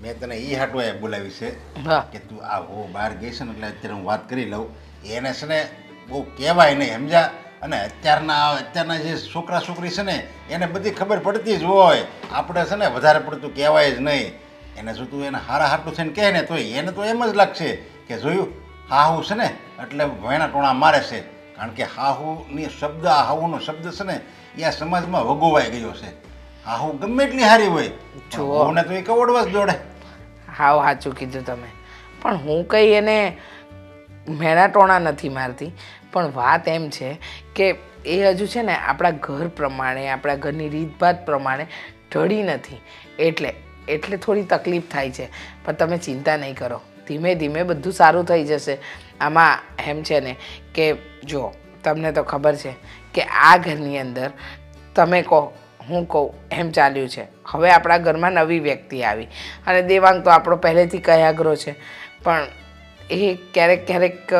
મેં તને એ હાટો એ બોલાવી છે કે તું આ હો બહાર ગઈ છે ને એટલે અત્યારે હું વાત કરી લઉં. એને છે ને બહુ કહેવાય નહીં સમજ્યા અને અત્યારના અત્યારના જે છોકરા છોકરી છે ને એને બધી ખબર પડતી જ હોય. આપણે છે ને વધારે પડતું કહેવાય જ નહીં. એને જો તું એને હારા હાટું થઈને કહે ને તો એને તો એમ જ લાગશે કે જોયું હાહુ છે ને એટલે વેણા ટોણા મારે છે. કારણ કે હાહુની શબ્દ આ હાહુનો શબ્દ છે ને એ આ સમાજમાં વગોવાઈ ગયો છે. હાહુ ગમે એટલી હારી હોય. જુઓ. ને તો એક કવડવા જ જોડે. હાવ સાચું કીધું તમે. પણ હું કંઈ એને મેણા ટોણા નથી મારતી. પણ વાત એમ છે કે એ હજુ છે ને આપણા ઘર પ્રમાણે આપણા ઘરની રીતભાત પ્રમાણે ઢળી નથી. એટલે એટલે થોડી તકલીફ થાય છે. પણ તમે ચિંતા નહીં કરો. ધીમે ધીમે બધું સારું થઈ જશે. આમાં એમ છે ને કે જો તમને તો ખબર છે કે આ ઘરની અંદર તમે કહો હું કહું, એમ ચાલ્યું છે. હવે આપણા ઘરમાં નવી વ્યક્તિ આવી. અને દેવાંગ તો આપણો પહેલેથી કયાગ્રો છે. પણ એ ક્યારેક ક્યારેક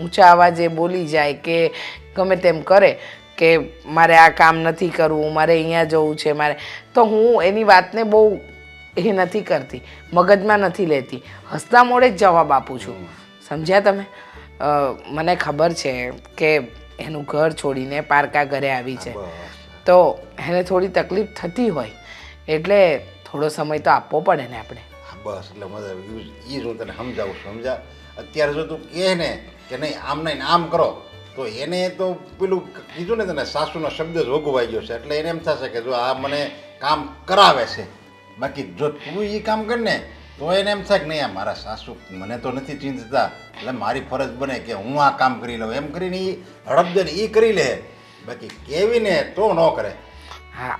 ઊંચા અવાજે બોલી જાય કે ગમે તેમ કરે કે મારે આ કામ નથી કરવું, મારે અહીંયા જવું છે, મારે. તો હું એની વાતને બહુ એ નથી કરતી, મગજમાં નથી લેતી. હસતા મોડે જ જવાબ આપું છું. સમજ્યા તમે? મને ખબર છે કે એનું ઘર છોડીને પારકા ઘરે આવી છે. તો એને થોડી તકલીફ થતી હોય, એટલે થોડો સમય તો આપવો પડે ને આપણે. બસ, એટલે મજા એ જો તને સમજાવું, સમજા. અત્યારે જો તું કહે ને કે નહીં, આમ નહીં આમ કરો, તો એને તો પેલું કીધું ને તને, સાસુનો શબ્દ જ ગયો છે. એટલે એને એમ થશે કે જો આ મને કામ કરાવે છે. બાકી જો તું એ કામ કર ને, તો એને એમ થાય કે નહીં, આ મારા સાસુ મને તો નથી ચિંતતા. એટલે મારી ફરજ બને કે હું આ કામ કરી લઉં. એમ કરીને એ હડપદે એ કરી લે. બાકી કેવીને તો ન કરે. હા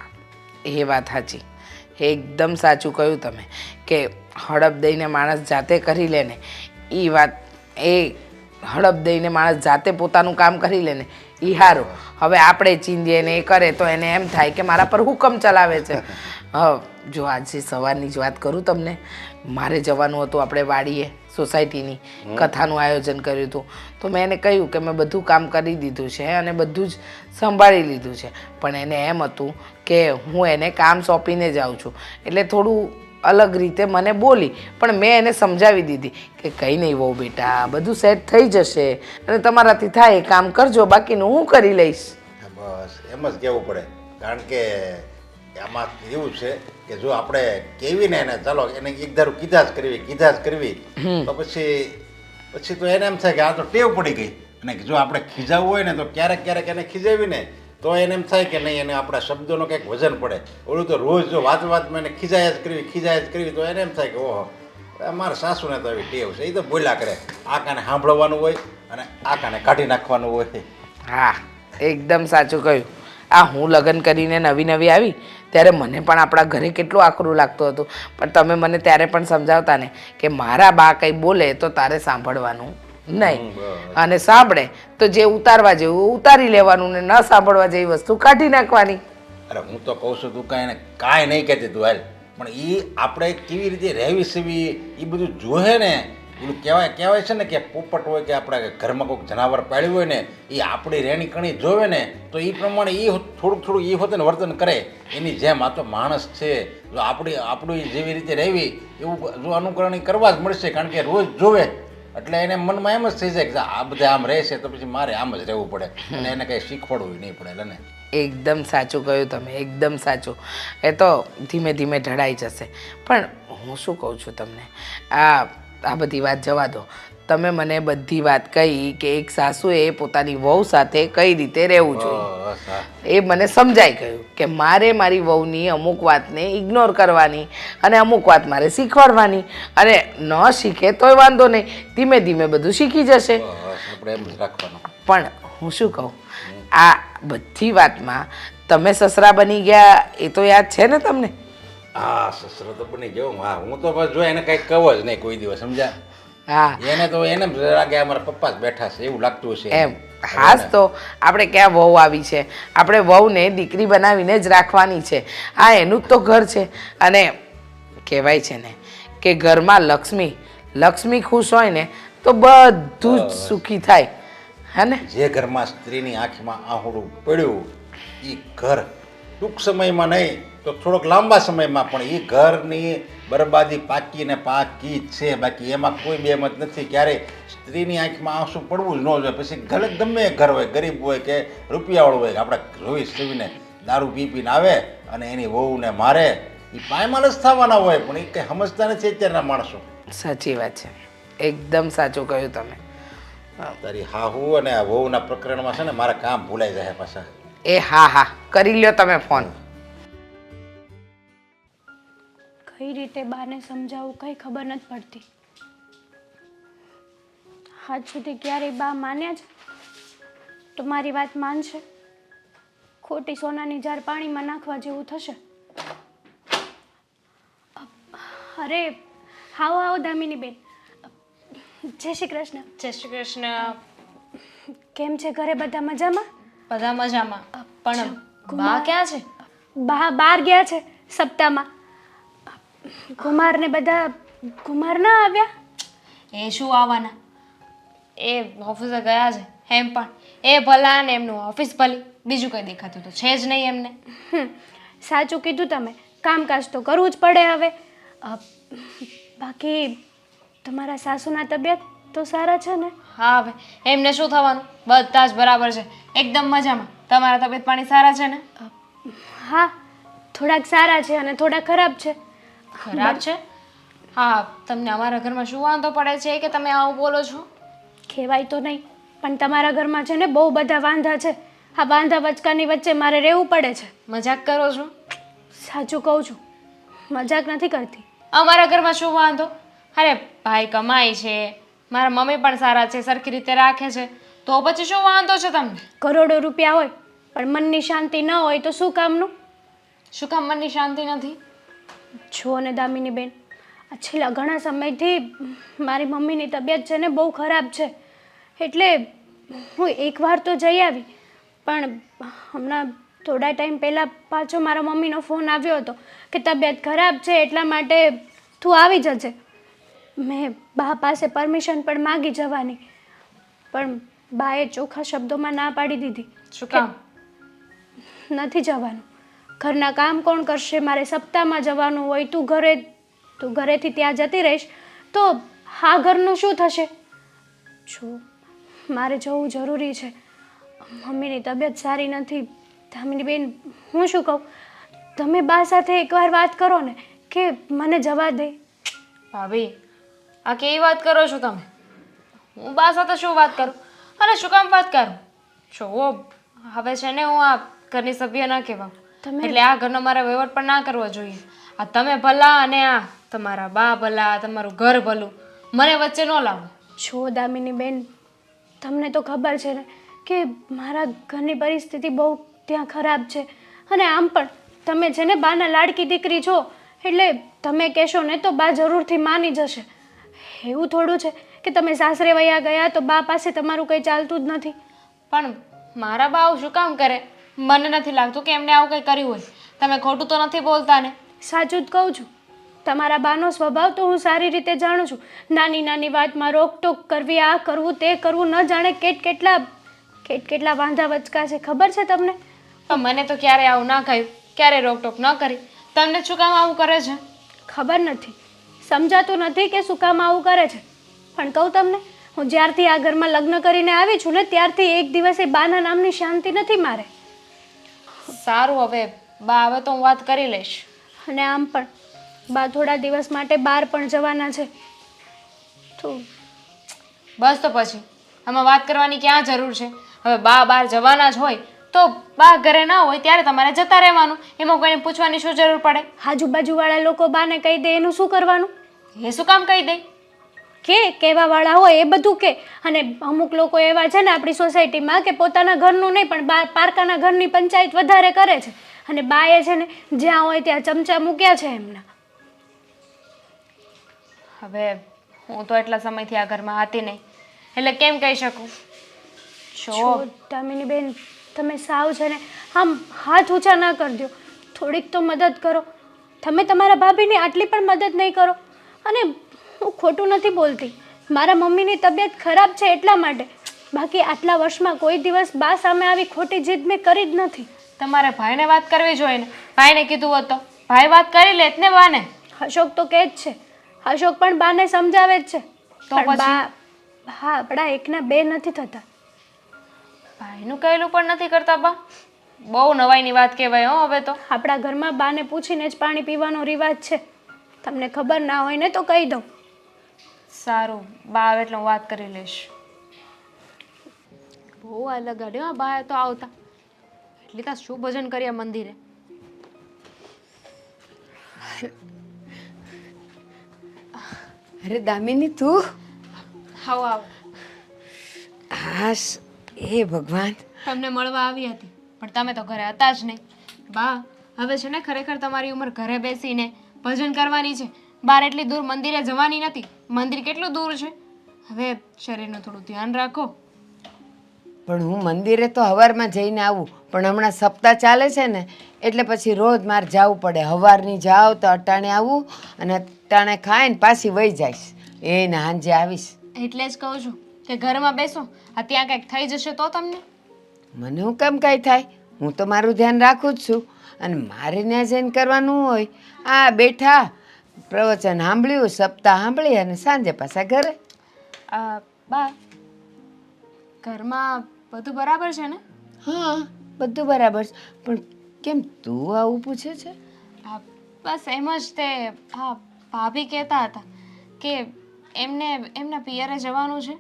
એ વાત સાચી. એકદમ સાચું કહ્યું તમે કે હડપ દઈને માણસ જાતે કરી લે ને એ વાત એ હડપ દઈને માણસ જાતે પોતાનું કામ કરી લે ને એ સારું હવે આપણે ચીંધીએ ને એ કરે તો એને એમ થાય કે મારા પર હુકમ ચલાવે છે. હ જો આજે સવારની જ વાત કરું તમને મારે જવાનું હતું આપણે વાડીએ. સોસાયટીની કથાનું આયોજન કર્યું હતું. તો મેં એને કહ્યું કે મેં બધું કામ કરી દીધું છે અને બધું જ સંભાળી લીધું છે. પણ એને એમ હતું કે હું એને કામ સોંપીને જાઉં છું. એટલે થોડું અલગ રીતે મને બોલી, પણ મેં એને સમજાવી દીધી કે કંઈ નહીં વહુ બેટા બધું સેટ થઈ જશે અને તમારાથી થાય એ કામ કરજો, બાકીનું હું કરી લઈશ. બસ, એમ જ કહેવું પડે. કારણ કે આમાં એવું છે કે જો આપણે કેવી ને એને ચાલો એને એક ધારું કીધા જ કરવી કીધા જ કરવી તો પછી પછી તો એને એમ થાય કે આ તો ટેવ પડી ગઈ. અને જો આપણે ખીજાવવું હોય ને તો ક્યારેક ક્યારેક એને ખીજાવીને તો એને એમ થાય કે નહીં એને આપણા શબ્દોનો કંઈક વજન પડે. ઓલું તો રોજ જો વાત વાતમાં એને ખીજાય જ કરવી ખીજાય જ કરવી તો એને એમ થાય કે ઓહો મારા સાસુને તો એવી ટેવ છે. એ તો બોલ્યા કરે. આ કાને સાંભળવાનું હોય અને આ કાને કાઢી નાખવાનું હોય. હા એકદમ સાચું કહ્યું. આ હું લગ્ન કરીને નવી નવી આવી ત્યારે મને પણ આપણા ઘરે કેટલું આકરું લાગતું હતું. પણ તમે મને ત્યારે પણ સમજાવતા ને કે મારા બા કંઈ બોલે તો તારે સાંભળવાનું નહીં. અને સાંભળે તો જે ઉતારવા જેવું ઉતારી લેવાનું ને ન સાંભળવા જેવી વસ્તુ કાઢી નાખવાની. અરે હું તો કહું છું તું કાંઈ કાંઈ નહીં કહેતી તું હાલ. પણ એ આપણે કેવી રીતે રહેવી સેવી એ બધું જોહે ને પેલું કહેવાય કહેવાય છે ને કે પોપટ હોય કે આપણા ઘરમાં કોઈક જનાવર પાળ્યું હોય ને એ આપણી રહેણી કણી જોવે ને, તો એ પ્રમાણે એ થોડુંક થોડુંક એ હોતે વર્તન કરે. એની જેમ આ તો માણસ છે. જો આપણી, આપણું જેવી રીતે રહેવી, એવું જો અનુકરણ કરવા જ મળશે, કારણ કે રોજ જોવે. એટલે એને મનમાં એમ જ થઈ જાય કે આ બધા આમ રહેશે તો પછી મારે આમ જ રહેવું પડે. અને એને કંઈ શીખવાડવું નહીં પડે, એટલે એકદમ સાચું કહ્યું તમે, એકદમ સાચું. એ તો ધીમે ધીમે ઢળાઈ જશે. પણ હું શું કહું છું તમને? આ આ બધી વાત જવા દો. તમે મને બધી વાત કહી કે એક સાસુએ પોતાની વહુ સાથે કઈ રીતે રહેવું જોઈએ. એ મને સમજાઈ ગયું કે મારે મારી વહુની અમુક વાતને ઇગ્નોર કરવાની અને અમુક વાત મારે શીખવાડવાની. અને ન શીખે તોય વાંધો નહીં. ધીમે ધીમે બધું શીખી જશે. પણ હું શું કહું? આ બધી વાતમાં તમે સસરા બની ગયા એ તો યાદ છે ને તમને? હા સસરો તો બની ગયો. હા હું તો બસ જો એને કંઈ કહો જ નહીં કોઈ દિવસ સમજા હા. એને તો એને લાગે અમારા પપ્પા જ બેઠા છે એવું લાગતું હશે એમ ખાસ તો. આપણે ક્યાં વહુ આવી છે? આપણે વહુને દીકરી બનાવીને જ રાખવાની છે. આ એનું જ તો ઘર છે. અને કહેવાય છે ને કે ઘરમાં લક્ષ્મી લક્ષ્મી ખુશ હોય ને તો બધું જ સુખી થાય. હે ને? જે ઘરમાં સ્ત્રીની આંખમાં આહુડું પડ્યું એ ઘર ટૂંક સમયમાં નહીં તો થોડોક લાંબા સમયમાં પણ એ ઘરની બરબાદી પાકી ને પાકી જ છે. બાકી એમાં કોઈ બેમત નથી. ક્યારેય સ્ત્રીની આંખમાં આંસુ પડવું જ ન જોઈએ. પછી ગલત ગમે ઘર હોય ગરીબ હોય કે રૂપિયાવાળું હોય આપણે રોવી સીવીને દારૂ પી પીને આવે અને એની વહુને મારે એ પાયમાલ જ થવાના હોય. પણ એ કંઈ સમજતા નથી અત્યારના માણસો. સાચી વાત છે. એકદમ સાચું કહ્યું તમે. તારી હાહુ અને આ વહુના પ્રકરણમાં છે ને મારા કામ ભૂલાઈ જાય પાછા. એ હા હા. કરી લ્યો તમે ફોન. કઈ રીતે બાને સમજાવું કંઈ ખબર નથી પડતી. આજ સુધી ક્યારેય બા માન્યા છે? તો મારી વાત માનશે? ખોટી સોનાની જાર પાણીમાં નાખવા જેવું થશે? અરે હાવ આવો દામિની બેન. જય શ્રી કૃષ્ણ. જય શ્રી કૃષ્ણ. કેમ છે ઘરે બધા મજામાં? બધા મજામાં. પણ બા ક્યાં છે? બા બહાર ગયા છે સપ્તાહમાં. કુમારને બધા કુમાર ના આવ્યા? એ શું આવવાના? એ ઓફિસે ગયા છે એમ પણ. એ ભલા ને એમનું ઓફિસ ભલી. બીજું કંઈ દેખાતું તો છે જ નહીં એમને. હમ, સાચું કીધું તમે. કામકાજ તો કરવું જ પડે હવે. અ, બાકી તમારા સાસુના તબિયત તો સારા છે ને? હા હવે. એમને શું થવાનું? બધા જ બરાબર છે. એકદમ મજામાં. તમારા તબિયત પાણી સારા છે ને? હા થોડાક સારા છે અને થોડા ખરાબ છે. ખરાબ છે? હા તમને અમારા ઘરમાં શું વાંધો પડે છે કે તમે આવું બોલો છો? કહેવાય તો નહીં પણ તમારા ઘરમાં છે ને બહુ બધા વાંધા છે. આ વાંધા વચકાની વચ્ચે મારે રહેવું પડે છે. મજાક કરો છો? સાચું કહું છું મજાક નથી કરતી. અમારા ઘરમાં શું વાંધો? અરે ભાઈ કમાય છે મારા મમ્મી પણ સારા છે સરખી રીતે રાખે છે. તો પછી શું વાંધો છે તમને? કરોડો રૂપિયા હોય પણ મનની શાંતિ ન હોય તો શું કામનું? શું કામ મનની શાંતિ નથી? છો ને દામિની બેન? આ છેલ્લા ઘણા સમયથી મારી મમ્મીની તબિયત છે ને બહુ ખરાબ છે. એટલે હું એકવાર તો જઈ આવી પણ હમણાં થોડા ટાઈમ પહેલાં પાછો મારા મમ્મીનો ફોન આવ્યો હતો કે તબિયત ખરાબ છે એટલા માટે તું આવી જજે. મેં બા પાસે પરમિશન પણ માગી જવાની પણ બાએ ચોખ્ખા શબ્દોમાં ના પાડી દીધી શું કામ? નથી જવાનું. ઘરના કામ કોણ કરશે? મારે સપ્તાહમાં જવાનું હોય, તું ઘરે, તું ઘરેથી ત્યાં જતી રહીશ, તો હા ઘરનું શું થશે? જો, મારે જવું જરૂરી છે. મમ્મીની તબિયત સારી નથી. ધામિની બેન હું શું કહું? તમે બા સાથે એકવાર વાત કરો ને, કે મને જવા દે. ભાભી, આ કેવી વાત કરો છો તમે? હું બા સાથે શું વાત કરું? અને શું કામ વાત કરું? જો હવે છે ને હું આ ઘરની સભ્ય ના કહેવાઉં. તમે- એટલે આ ઘરનો મારે વહીવટ પણ ના કરવો જોઈએ. આ તમે ભલા અને આ તમારા બા ભલા તમારું ઘર ભલું. મને વચ્ચે ન લાવો. છો દામિની બેન તમને તો ખબર છે ને કે મારા ઘરની પરિસ્થિતિ બહુ ત્યાં ખરાબ છે. અને આમ પણ તમે છે ને બાના લાડકી દીકરી છો એટલે તમે કહેશો ને તો બા જરૂરથી માની જશે. એવું થોડું છે કે તમે સાસરે વયા ગયા તો બા પાસે તમારું કંઈ ચાલતું જ નથી. પણ મારા બા આવું શું કામ કરે? મને નથી લાગતું કે એમને આવું કંઈ કર્યું હોય. તમે ખોટું તો નથી બોલતા ને સાચું જ કહું છું. તમારા બાનો સ્વભાવ તો હું સારી રીતે જાણું છું. નાની નાની વાતમાં રોકટોક કરવી આ કરવું તે કરવું ન જાણે કેટ કેટલા કેટ કેટલા વાંધા વચકા છે ખબર છે તમને? મને તો ક્યારે આવું ના કહ્યું. ક્યારે રોકટોક ન કરી. તમને શું કામ આવું કરે છે? ખબર નથી. સમજાતું નથી કે શું કામ આવું કરે છે. પણ કહું તમને હું જ્યારથી આ ઘરમાં લગ્ન કરીને આવી છું ને ત્યારથી એક દિવસે બાના નામની શાંતિ નથી મારે. સારું હવે બા હવે તો હું વાત કરી લઈશ. અને આમ પણ બા થોડા દિવસ માટે બહાર પણ જવાના છે. તો બસ તો પછી. આમાં વાત કરવાની ક્યાં જરૂર છે? હવે બા બહાર જવાના જ હોય તો બા ઘરે ના હોય ત્યારે તમારે જતા રહેવાનું. એમાં કોઈને પૂછવાની શું જરૂર પડે? આજુબાજુવાળા લોકો બાને કહી દે એનું શું કરવાનું? એ શું કામ કહી દે? કે કહેવાવાળા હોય એ બધું કે. અને અમુક લોકો એવા છે ને આપણી સોસાયટીમાં કે પોતાના ઘરનું નહીં પણ પારકાના ઘરની પંચાયત વધારે કરે છે. અને બાએ છે ને જ્યાં હોય ત્યાં ચમચા મૂક્યા છે એમના. હવે હું તો એટલા સમયથી આ ઘરમાં હતી નહીં. એટલે કેમ કહી શકું? છો દામિની બેન તમે સાવ છે ને આમ હાથ ઊંચા ના કરજો થોડીક તો મદદ કરો. તમે તમારા ભાભીની આટલી પણ મદદ નહીં કરો. અને હું ખોટું નથી બોલતી. મારા મમ્મીની તબિયત ખરાબ છે એટલા માટે. બાકી આટલા વર્ષમાં કોઈ દિવસ બા સામે આવી ખોટી જીદ મેં કરી જ નથી. તમારે ભાઈને વાત કરવી જોઈએ ને. ભાઈને કીધું હોત તો. ભાઈ વાત કરી લેત ને બાને. અશોક તો કહે જ છે. અશોક પણ બાને સમજાવે જ છે. તો? બા હા આપણા એકના બે નથી થતા. ભાઈનું કહેલું પણ નથી કરતા બા. બહુ નવાઈની વાત કહેવાય હો હવે તો. આપણા ઘરમાં બાને પૂછીને જ પાણી પીવાનો રિવાજ છે. તમને ખબર ના હોય ને તો કહી દઉં. સારું. બા આવે એટલે હું વાત કરી લઈશ. બહુ અલગ ગાડ્યો હા બા તો આવતા. એટલી તો શું ભજન કર્યા મંદિરે? અરે દામિની તું? આવો આવો. હાશ એ ભગવાન. તમને મળવા આવી હતી પણ તમે તો ઘરે હતા જ નહીં. બા હવે છે ને ખરેખર તમારી ઉંમર ઘરે બેસીને ભજન કરવાની છે. બહાર એટલી દૂર મંદિરે જવાની નથી. મંદિર કેટલું દૂર છે? હવે શરીરનું થોડું ધ્યાન રાખો. પણ હું મંદિરે તો હવારમાં જઈને આવું. પણ હમણાં સપ્તાહ ચાલે છે ને એટલે પછી રોજ મારે જવું પડે. હવારની જાવ તો અટાણે આવું અને અટાણે ખાઈને પાછી વહી જઈશ. એ ને સાંજે આવીશ. એટલે જ કહું છું કે ઘરમાં બેસો. આ ત્યાં કંઈક થઈ જશે તો તમને. મને હું કેમ કાંઈ થાય? હું તો મારું ધ્યાન રાખું જ છું. અને મારે ત્યાં જઈને કરવાનું હોય. આ બેઠા. પ્રવચન સાંભળ્યું સપ્તાહ સાંભળી અને સાંજે પાછા ઘરે. આ બા ઘરમાં બધું બરાબર છે ને? હા બધું બરાબર છે. પણ કેમ તું આવું પૂછે છે? હા બસ એમ જ તે હા ભાભી કહેતા હતા કે એમને એમના પિયરે જવાનું છે.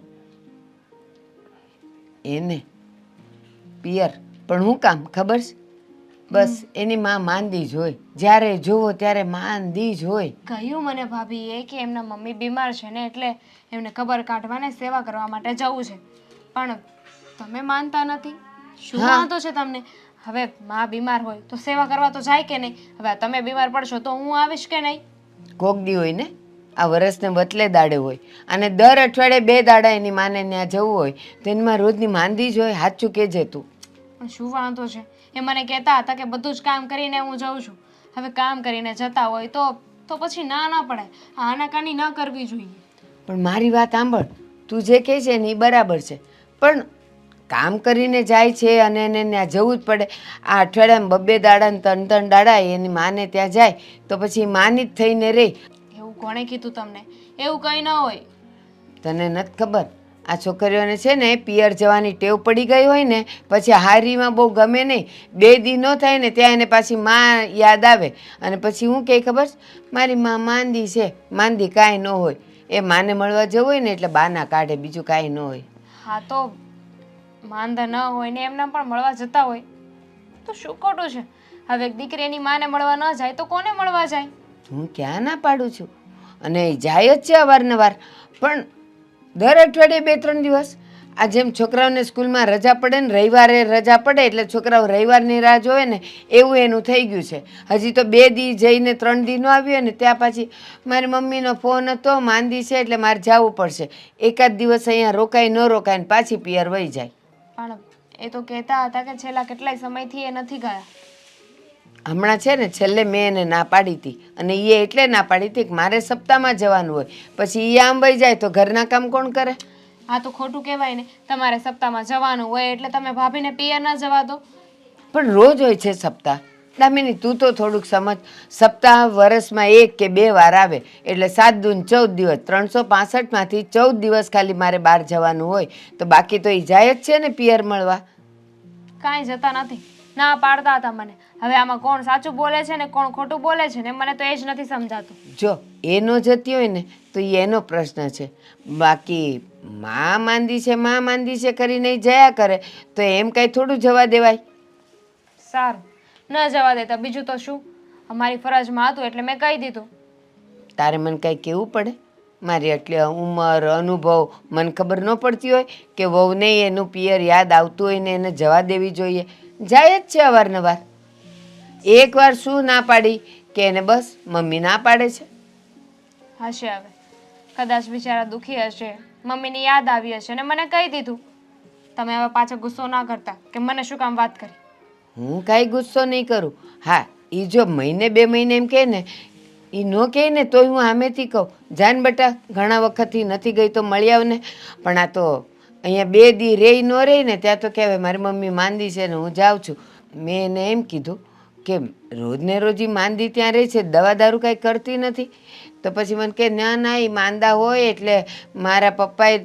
એને? પિયર? પણ હું કામ ખબર છે? બસ એની માં માંદી જ હોય. જ્યારે જોવો ત્યારે માંદી જ હોય. કહ્યું મને એ કે એમના મમ્મી બીમાર છે ને એટલે એમને ખબર કાઢવાને સેવા કરવા માટે જવું છે. પણ તમે માનતા નથી. શું વાંધો છે તમને? હવે માં બીમાર હોય તો સેવા કરવા તો જાય કે નહીં? હવે તમે બીમાર પડશો તો હું આવીશ કે નહીં? કોક દી હોય ને? આ વરસને બદલે દાડે હોય. અને દર અઠવાડિયે બે દાડા એની માને ત્યાં જવું હોય. તો એમાં રોજની માંદી જ હોય સાચું કહેજે તું. પણ શું વાંધો છે? એ મને કહેતા હતા કે બધું જ કામ કરીને હું જાઉં છું. હવે કામ કરીને જતા હોય તો તો પછી ના ના પડે. આનાકાની ન કરવી જોઈએ. પણ મારી વાત સાંભળ. તું જે કહે છે ને એ બરાબર છે. પણ કામ કરીને જાય છે અને એને ત્યાં જવું જ પડે. આ અઠવાડિયામાં બબ્બે દાડા ને ત્રણ ત્રણ દાડા એની માને ત્યાં જાય તો પછી માની જ થઈને રહે એવું કોણે કીધું તમને? એવું કંઈ ન હોય. તને નથી ખબર? આ છોકરીઓને છે ને પિયર જવાની ટેવ પડી ગઈ હોય ને પછી હારીમાં બહુ ગમે નહીં. બે દી ન થાય ને ત્યાં એને પાછી માં યાદ આવે. અને પછી હું કહે ખબર મારી માં માંદી છે. માંદી કાંઈ ન હોય. એ માને મળવા જવું હોય ને એટલે બાના કાઢે બીજું કાંઈ ન હોય. હા તો માંદા ન હોય ને એમના પણ મળવા જતા હોય. તો શું ખોટું છે? હવે દીકરી એની માને મળવા ન જાય તો કોને મળવા જાય? હું ક્યાં ના પાડું છું? અને જાય જ છે અવારનવાર. પણ દર અઠવાડિયે બે, ત્રણ દિવસ. આ જેમ છોકરાઓને સ્કૂલમાં રજા પડે ને રવિવારે રજા પડે એટલે છોકરાઓ રવિવારની રાહ જોવે ને એવું એનું થઈ ગયું છે. હજી તો બે દી જઈને ત્રણ દીનો આવ્યો ને ત્યાં પાછી મારી મમ્મીનો ફોન હતો, માંદી છે એટલે મારે જવું પડશે. એકાદ દિવસ અહીંયા રોકાય, ન રોકાય ને પાછી પિયર વહી જાય. પણ એ તો કહેતા હતા કે છેલ્લા કેટલાય સમયથી એ નથી ગયા. હમણાં છે ને છેલ્લે મેં એને ના પાડી હતી. અને એ એટલે ના પાડી હતી કે મારે સપ્તાહમાં જવાનું હોય. પછી એ આમ વહી જાય તો ઘરના કામ કોણ કરે? આ તો ખોટું કહેવાય ને. તમારે સપ્તાહમાં જવાનું હોય એટલે તમે ભાભીને પિયર ના જવા દો. પણ રોજ હોય છે સપ્તાહ. દામિની તું તો થોડુંક સમજ. સપ્તાહ વર્ષમાં એક કે બે વાર આવે. એટલે સાત દૂન ચૌદ દિવસ. ત્રણસો પાસઠમાંથી ચૌદ દિવસ ખાલી મારે બહાર જવાનું હોય. તો બાકી તો એ જાય જ છે ને પિયર મળવા. કાંઈ જતા નથી. ના પાડતા હતા મને. હવે આમાં કોણ સાચું બોલે છે ને કોણ ખોટું બોલે છે ને મને તો એ જ નથી સમજાતું. જો એ ન જતી હોય ને તો એ એનો પ્રશ્ન છે. બાકી માં માંદી છે માં માંદી છે કરીને જયા કરે તો એમ કાંઈ થોડું જવા દેવાય? સારું. ન જવા દેતા બીજું તો શું? અમારી ફરજમાં હતું એટલે મેં કહી દીધું. તારે મને કાંઈ કહેવું પડે? મારી એટલે ઉંમર અનુભવ મને ખબર ન પડતી હોય કે વહુને એનું પિયર યાદ આવતું હોય ને એને જવા દેવી જોઈએ. જાય જ છે અવારનવાર. એકવાર શું ના પાડી કે એને બસ મમ્મી ના પાડે છે. હશે હવે. કદાચ બિચારા દુઃખી હશે મમ્મીને યાદ આવી હશે ને મને કહી દીધું. તમે હવે પાછો ગુસ્સો ના કરતા કે મને શું કામ વાત કરી. હું કાંઈ ગુસ્સો નહીં કરું. હા એ જો મહિને બે મહિને એમ કહે ને એ ન કહે ને તોય હું સામેથી કહું. જાન બટા ઘણા વખતથી નથી ગઈ તો મળી આવ ને. પણ આ તો અહીંયા બે દી રે ન રહે ને ત્યાં તો કહેવાય, મારી મમ્મી માંદી છે ને હું જાઉં છું. મેં એને એમ કીધું કે રોજને રોજ એ માંદી ત્યાં રહે છે, દવા દારૂ કાંઈ કરતી નથી. તો પછી મને કે, ના ના એ માંદા હોય એટલે મારા પપ્પાએ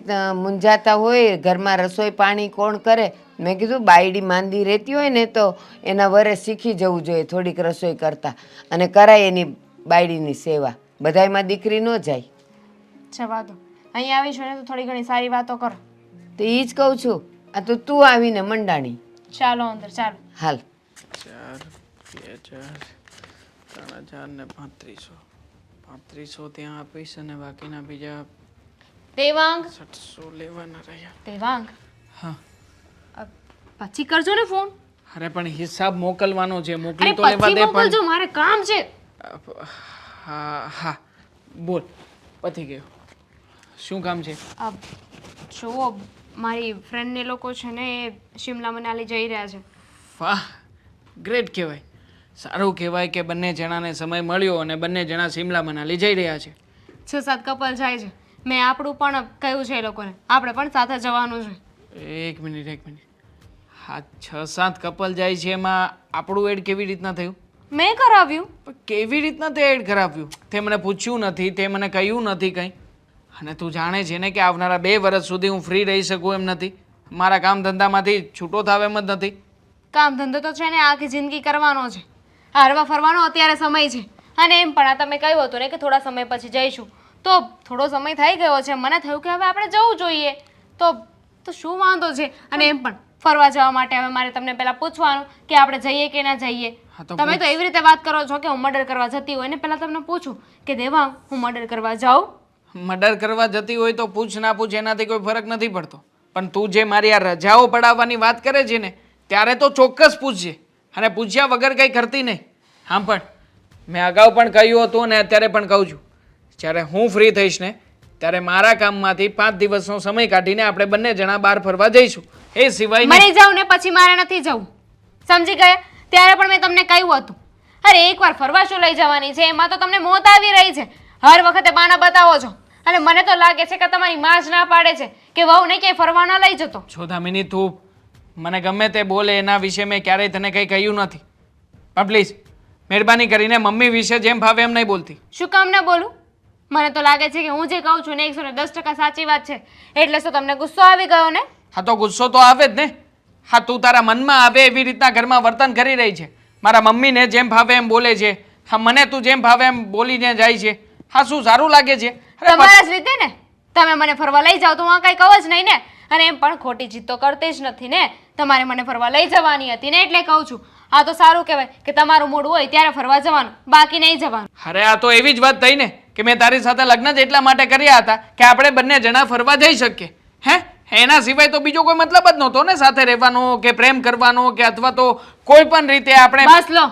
મૂંઝાતા હોય, ઘરમાં રસોઈ પાણી કોણ કરે? મેં કીધું, બાયડી માંદી રહેતી હોય ને તો એના વરે શીખી જવું જોઈએ, થોડીક રસોઈ કરતા અને કરાય એની બાયડીની સેવા. બધાયમાં દીકરી ન જાય. જવા દો અહીં આવી ને તો થોડી ઘણી સારી વાતો કરો. તો એ જ કહું છું આ તો તું આવીને મંડાણી. ચાલો અંદર ચાલો. હાલ. ચાર બે હજાર ત્રણ હજાર ને પાંત્રીસો. પાંત્રીસો ત્યાં આપીશ અને બાકીના બીજા દેવાંગ. સઠસો લેવાના રહ્યા. દેવાંગ. હા. પછી કરજો ને ફોન. અરે પણ હિસાબ મોકલવાનો છે મોકલી તો લેવા દે પણ મારે કામ છે. હા હા. બોલ પતી ગયો. શું કામ છે? જુઓ મારી ફ્રેન્ડને લોકો છે ને એ શિમલા મનાલી જઈ રહ્યા છે. વાહ ગ્રેટ કહેવાય. સારું કહેવાય કે બંને જણાને સમય મળ્યો અને બંને જણા શિમલા મનાલી જઈ રહ્યા છે. છ સાત કપલ જાય છે. મેં આપણું પણ કહ્યું છે એ લોકોને. આપણે પણ સાથે જવાનું છે. એક મિનિટ એક મિનિટ. હા છ સાત કપલ જાય છે એમાં આપણું એડ કેવી રીતના થયું? મેં કરાવ્યું. કેવી રીતના તે એડ કરાવ્યું? તે મને પૂછ્યું નથી તે મને કહ્યું નથી કંઈ. અને તું જાણે છે ને કે આવનારા બે વર્ષ સુધી હું ફ્રી રહી શકું એમ નથી. મારા કામ ધંધામાંથી છૂટો થાવ એમ જ નથી. કામ ધંધો તો છે ને આખી જિંદગી કરવાનો છે. હરવા ફરવાનો અત્યારે સમય છે. અને એમ પણ આ તમે કહ્યું હતું ને કે થોડા સમય પછી જઈશું. તો થોડો સમય થઈ ગયો છે. મને થયું કે હવે આપણે જવું જોઈએ. તો તો શું વાંધો છે? અને એમ પણ ફરવા જવા માટે હવે મારે તમને પહેલા પૂછવાનું કે આપણે જઈએ કે ના જઈએ. તમે તો એવી રીતે વાત કરો છો કે હું મર્ડર કરવા જતી હોય ને પહેલા તમને પૂછું કે દેવા હું મર્ડર કરવા જાઉં? મર્ડર કરવા જતી હોય તો પૂછ ના પૂછ, એનાથી કોઈ ફરક નથી પડતો. પણ તું જે મારી આ રજાઓ પડાવવાની વાત કરે છે ને, ત્યારે તો ચોક્કસ પૂછજે. અને પૂછ્યા વગર કંઈ કરતી નહીં. હા, પણ મેં અગાઉ પણ કહ્યું હતું અને અત્યારે પણ કહું છું. જ્યારે હું ફ્રી થઈશ ને, ત્યારે મારા કામમાંથી પાંચ દિવસનો સમય કાઢીને આપણે બંને જણા બહાર ફરવા જઈશું. એ સિવાય મને જાઉં ને પછી મારે નથી જવું. સમજી ગયા? ત્યારે પણ મેં તમને કહ્યું હતું. અરે, એકવાર ફરવા શું લઈ જવાની છે? એમાં તો તમને મોત આવી રહી છે. હર વખતે બાના બતાવો છો. અને મને તો લાગે છે કે તમારી માં જ ના પાડે છે કે વહુ ને ક્યાંય ફરવા ના લઈ જતો. જો દામિની તું મને ગમે તે બોલે એના વિશે મેં ક્યારેય તને કંઈ કહ્યું નથી. પણ પ્લીઝ મહેરબાની કરીને મમ્મી વિશે જેમ ભાવે એમ નહીં બોલતી. શું કામ ના બોલું? મને તો લાગે છે કે હું જે કહું છું ને એકસો ને દસ ટકા સાચી વાત છે. એટલે શું તમને ગુસ્સો આવી ગયો ને? હા તો ગુસ્સો તો આવે જ ને. હા તું તારા મનમાં આવે એવી રીતના ઘરમાં વર્તન કરી રહી છે. મારા મમ્મીને જેમ ભાવે એમ બોલે છે. હા મને તું જેમ ભાવે એમ બોલીને જાય છે. હા શું સારું લાગે છે? અરે તમારા જ રીતે ને? તમે મને ફરવા લઈ જાઓ તો હું કઈ કહું જ નહીં ને? અને એમ પણ ખોટી જીત તો કરતી જ નથી ને? તમારે મને ફરવા લઈ જવાની હતી ને એટલે કહું છું. આ તો સારું કહેવાય કે તમારું મૂડ હોય ત્યારે ફરવા જવાનું બાકી નહીં જવાનું. અરે આ તો એવી જ વાત થઈ ને કે મેં તારી સાથે લગ્ન જ એટલા માટે કર્યા હતા કે આપણે બંને જણા ફરવા જઈ શકીએ. હે? એના સિવાય તો બીજો કોઈ મતલબ જ નહોતો ને સાથે રહેવાનો કે પ્રેમ કરવાનો કે અથવા તો કોઈ પણ રીતે આપણે બસ લો.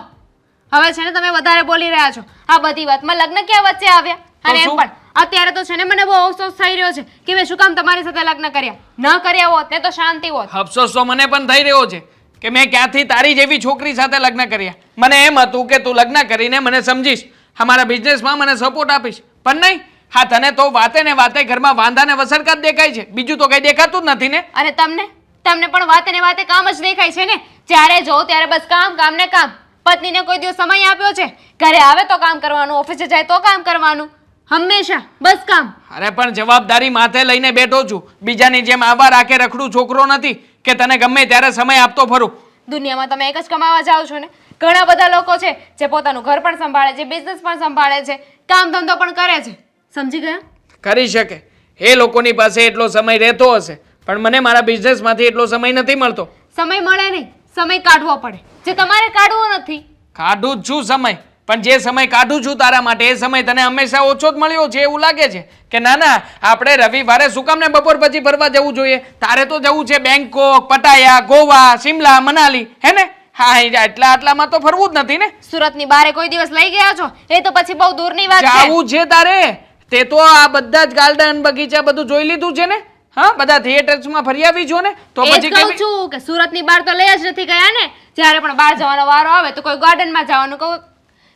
હવે છે ને તમે વધારે બોલી રહ્યા છો. આ બધી વાતમાં લગ્ન ક્યાં વચ્ચે આવ્યા? અને એમ પણ અત્યારે તો છે ને મને બહુ અફસોસ થઈ રહ્યો છે કે મેં શું કામ તમારી સાથે લગ્ન કર્યા? ન કર્યા હોત ને તો શાંતિ હોત. અફસોસ તો મને પણ થઈ રહ્યો છે કે મેં ક્યાંથી તારી જેવી છોકરી સાથે લગ્ન કર્યા. મને એમ હતું કે તું લગ્ન કરીને મને સમજીશ અમારા બિઝનેસમાં મને સપોર્ટ આપીશ. પણ નહીં હા તને તો વાતે ને વાતે ઘરમાં વાંધાને વસરકાત દેખાય છે. બીજું તો કંઈ દેખાતું જ નથી ને? અને તમને તમને પણ વાતે ને વાતે કામ જ દેખાય છે ને. જ્યારે જો ત્યારે બસ કામ કામ ને કામ. પત્નીને કોઈ દિવસ સમય આપ્યો છે? ઘરે આવે તો કામ કરવાનું ઓફિસે જાય તો કામ કરવાનું. હંમેશા બસ કામ. અરે પણ જવાબદારી માથે લઈને બેઠો છું. બીજાની જેમ આવા રાખે રખડું છોકરો નથી કે તને ગમે ત્યારે સમય આપતો ફરું. દુનિયામાં તમે એક જ કમાવા જાઓ છો ને? ઘણા બધા લોકો છે જે પોતાનું ઘર પણ સંભાળે છે બિઝનેસ પણ સંભાળે છે કામ ધંધો પણ કરે છે. સમજી ગયા? કરી શકે. એ લોકોની પાસે એટલો સમય રહેતો હશે પણ મને મારા બિઝનેસમાંથી એટલો સમય નથી મળતો. સમય મળે નહીં. સમય કાઢવો પડે. જે તમારે કાઢવો નથી. કાઢું જ છું સમય. પણ જે સમય કાઢું છું તારા માટે એ સમય તને હંમેશા ઓછો જ મળ્યો છે એવું લાગે છે? કે ના ના આપણે રવિવારે શું કામ ને બપોર પછી ફરવા જવું જોઈએ? તારે તો જવું છે બેંકોક પટાયા ગોવા શિમલા મનાલી હે ને? હા એટલા આટલામાં તો ફરવું જ નથી ને? સુરતની બારે કોઈ દિવસ લઈ ગયા છો? એ તો પછી બહુ દૂરની વાત છે. આવું છે તારે. તે તો આ બધા જ ગાર્ડન બગીચા બધું જોઈ લીધું છે ને? હા બધા થિયેટર્સમાં ફરી આવી જો ને તો પછી કહું છું કે સુરતની બહાર તો લઈ જ નથી ગયા ને. જ્યારે પણ બહાર જવાનો વારો આવે તો કોઈ ગાર્ડનમાં જવાનું કોઈ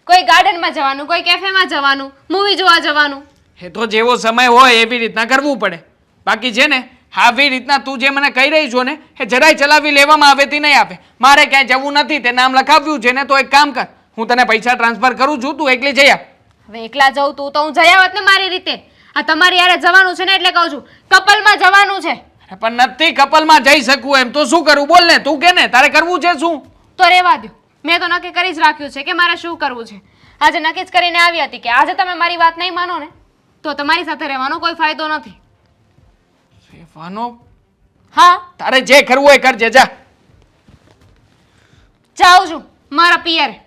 કોઈ ગાર્ડનમાં જવાનું કોઈ કેફેમાં જવાનું મૂવી જોવા જવાનું. એ તો જેવો સમય હોય એવી રીતના કરવું પડે. બાકી છે ને આવી રીતના તું જે મને કહી રહી છો ને એ જરાય ચલાવી લેવામાં આવે તે નહીં આપે. મારે ક્યાંય જવું નથી તે નામ લખાવ્યું છે ને તો એક કામ કર. હું તને પૈસા ટ્રાન્સફર કરું છું તું એકલી જઈ આવ. હવે એકલા જઉં તું તો હું જઈ આવત ને મારી રીતે. આ તમારી યારે જવાનું છે ને એટલે કહું છું કપલમાં જવાનું છે. અરે પણ નથી કપલમાં જઈ શકું એમ. તો શું કરું? બોલ ને તું કે ને? તારે કરવું છે શું? તો રહેવા દો મેં તો નક્કી કરી જ રાખ્યું છે કે મારે શું કરવું છે. આજે નક્કી જ કરીને આવી હતી કે આજે તમે મારી વાત નહીં માનો ને તો તમારી સાથે રહેવાનો કોઈ ફાયદો નથી. રહેવાનો? હા. તારે જે કરવું એ કરજે જા. જાઉં છું મારા પિયરે.